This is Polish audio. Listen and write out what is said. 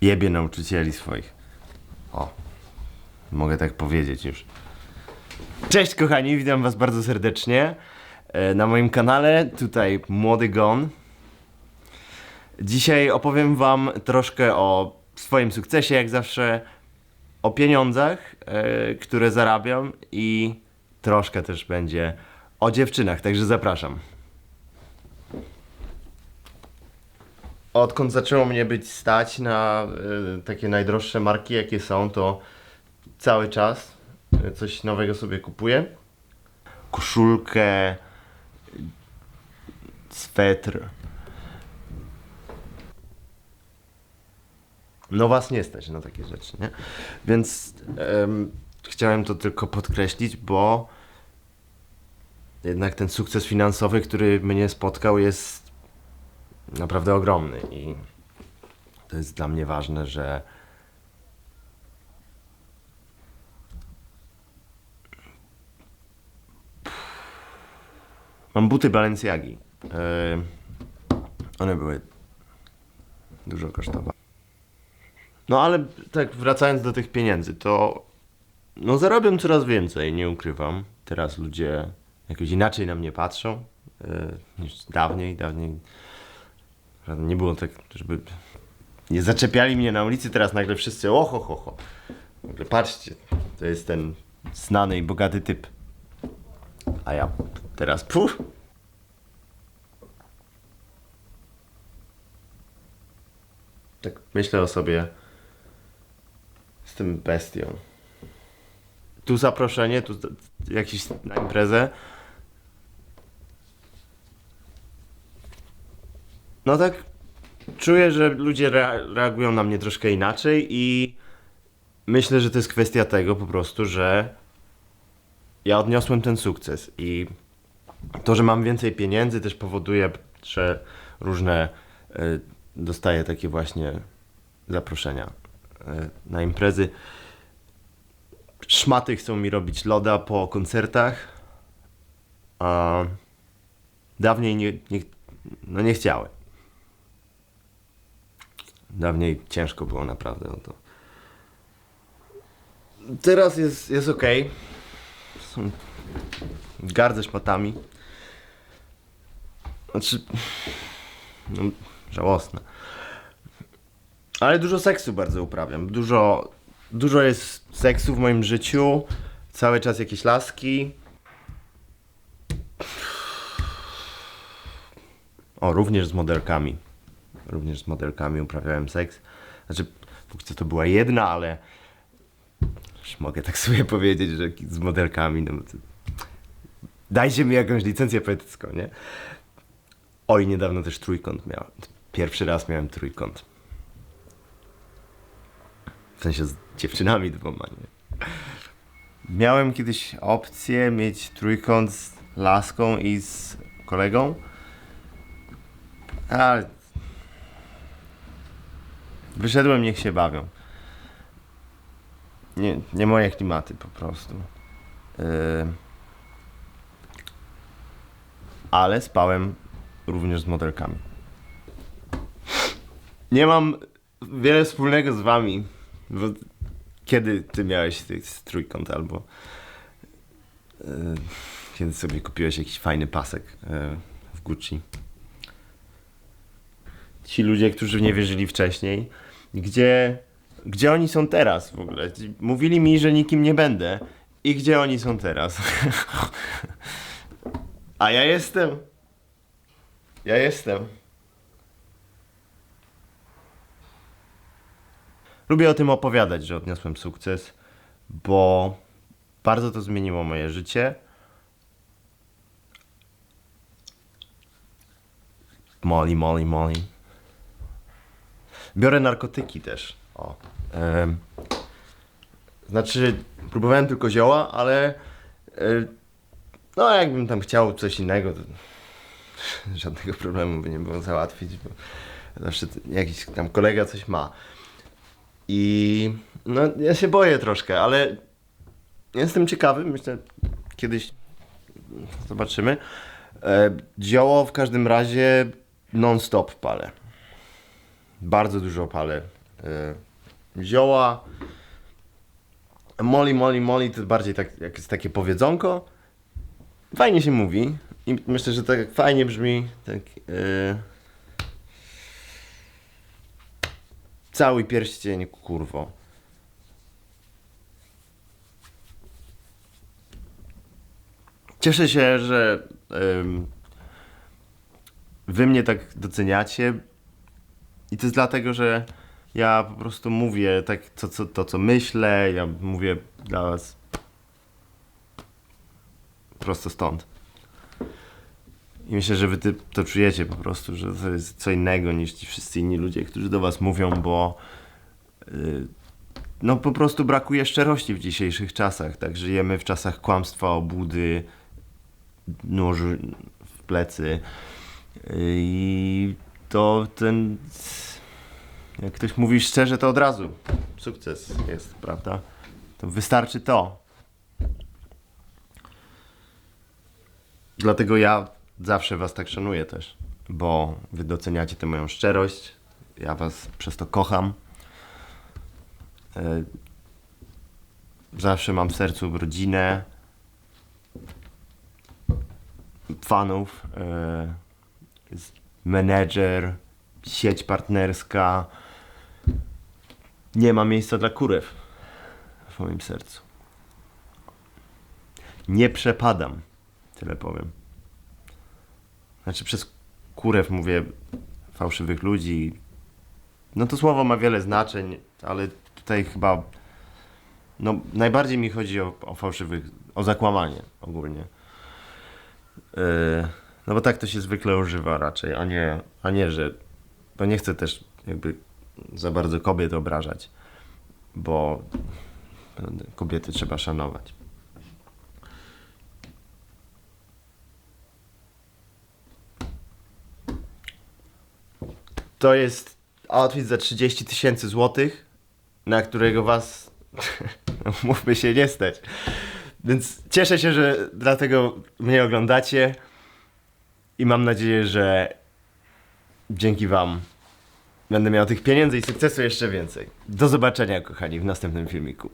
Jebie nauczycieli swoich. O, mogę tak powiedzieć już. Cześć kochani, witam was bardzo serdecznie e, na moim kanale. Tutaj Młody Gon. Dzisiaj opowiem wam troszkę o swoim sukcesie, jak zawsze, o pieniądzach, e, które zarabiam i troszkę też będzie o dziewczynach, także zapraszam. Odkąd zaczęło mnie być stać na y, takie najdroższe marki, jakie są, to cały czas y, coś nowego sobie kupuję. Koszulkę, swetr. No was nie stać na takie rzeczy, nie? Więc em, chciałem to tylko podkreślić, bo jednak ten sukces finansowy, który mnie spotkał, jest naprawdę ogromny i to jest dla mnie ważne, że mam buty Balenciagi. Yy, one były dużo kosztowały. No ale tak wracając do tych pieniędzy, to no zarabiam coraz więcej, nie ukrywam. Teraz ludzie jakoś inaczej na mnie patrzą yy, niż dawniej. Dawniej Nie było tak, żeby nie zaczepiali mnie na ulicy, teraz nagle wszyscy oho, ho, ho. W ogóle patrzcie, to jest ten znany i bogaty typ. A ja teraz puf. Tak myślę o sobie. Jestem bestią. Tu zaproszenie, tu jakiś na imprezę. No tak czuję, że ludzie rea- reagują na mnie troszkę inaczej i myślę, że to jest kwestia tego po prostu, że ja odniosłem ten sukces i to, że mam więcej pieniędzy też powoduje, że różne y, dostaję takie właśnie zaproszenia na imprezy. Szmaty chcą mi robić loda po koncertach, a dawniej nie, nie, no nie chciałem. Dawniej ciężko było naprawdę o to. Teraz jest, jest ok. Są... Gardzę szmatami. Znaczy... No, żałosne. Ale dużo seksu bardzo uprawiam. Dużo, dużo jest seksu w moim życiu. Cały czas jakieś laski. O, również z modelkami również z modelkami uprawiałem seks. Znaczy, póki co to była jedna, ale już mogę tak sobie powiedzieć, że z modelkami, no to... Dajcie mi jakąś licencję poetycką, nie? Oj, niedawno też trójkąt miałem. Pierwszy raz miałem trójkąt. W sensie z dziewczynami dwoma, nie? Miałem kiedyś opcję mieć trójkąt z laską i z kolegą. Ale Wyszedłem, niech się bawią. Nie, nie moje klimaty po prostu. Yy... Ale spałem również z modelkami. Nie mam wiele wspólnego z wami. Bo kiedy ty miałeś ty- trójkąt albo yy, kiedy sobie kupiłeś jakiś fajny pasek yy, w Gucci? ci ludzie, którzy nie wierzyli wcześniej, gdzie, gdzie oni są teraz w ogóle? Mówili mi, że nikim nie będę. I gdzie oni są teraz? A ja jestem. Ja jestem. Lubię o tym opowiadać, że odniosłem sukces, bo bardzo to zmieniło moje życie. Molly, Molly, Molly. Biorę narkotyki też. O. Znaczy, próbowałem tylko zioła, ale e, no jakbym tam chciał coś innego, to żadnego problemu by nie było załatwić, bo zawsze jakiś tam kolega coś ma. I no, ja się boję troszkę, ale jestem ciekawy. Myślę, kiedyś zobaczymy. E, Zioło w każdym razie non-stop palę. Bardzo dużo palę. E, Zioła. Moli, moli, moli to bardziej tak, jak jest takie powiedzonko. Fajnie się mówi. I myślę, że tak fajnie brzmi. Tak, e, Cały pierścień, kurwo. Cieszę się, że em, wy mnie tak doceniacie. I to jest dlatego, że ja po prostu mówię tak to, co, to, co myślę. Ja mówię dla was prosto stąd. I myślę, że wy to czujecie po prostu, że to jest co innego niż ci wszyscy inni ludzie, którzy do was mówią, bo y, no po prostu brakuje szczerości w dzisiejszych czasach. Tak, żyjemy w czasach kłamstwa, obłudy, nóż w plecy. Y, I to ten. Jak ktoś mówi szczerze, to od razu sukces jest, prawda? To wystarczy to. Dlatego ja zawsze was tak szanuję też, bo wy doceniacie tę moją szczerość. Ja was przez to kocham. E, Zawsze mam w sercu rodzinę, fanów, e, menedżer, sieć partnerska. Nie ma miejsca dla kurew w moim sercu. Nie przepadam, tyle powiem. Znaczy przez kurew mówię fałszywych ludzi. No to słowo ma wiele znaczeń, ale tutaj chyba no najbardziej mi chodzi o, o fałszywych, o zakłamanie ogólnie. Yy, no bo tak to się zwykle używa raczej, a nie, a nie, że bo nie chcę też jakby za bardzo kobiet obrażać, bo kobiety trzeba szanować. To jest outfit za 30 tysięcy złotych, na którego was, mówmy się, nie stać. Więc cieszę się, że dlatego mnie oglądacie i mam nadzieję, że dzięki wam będę miał tych pieniędzy i sukcesu jeszcze więcej. Do zobaczenia, kochani, w następnym filmiku.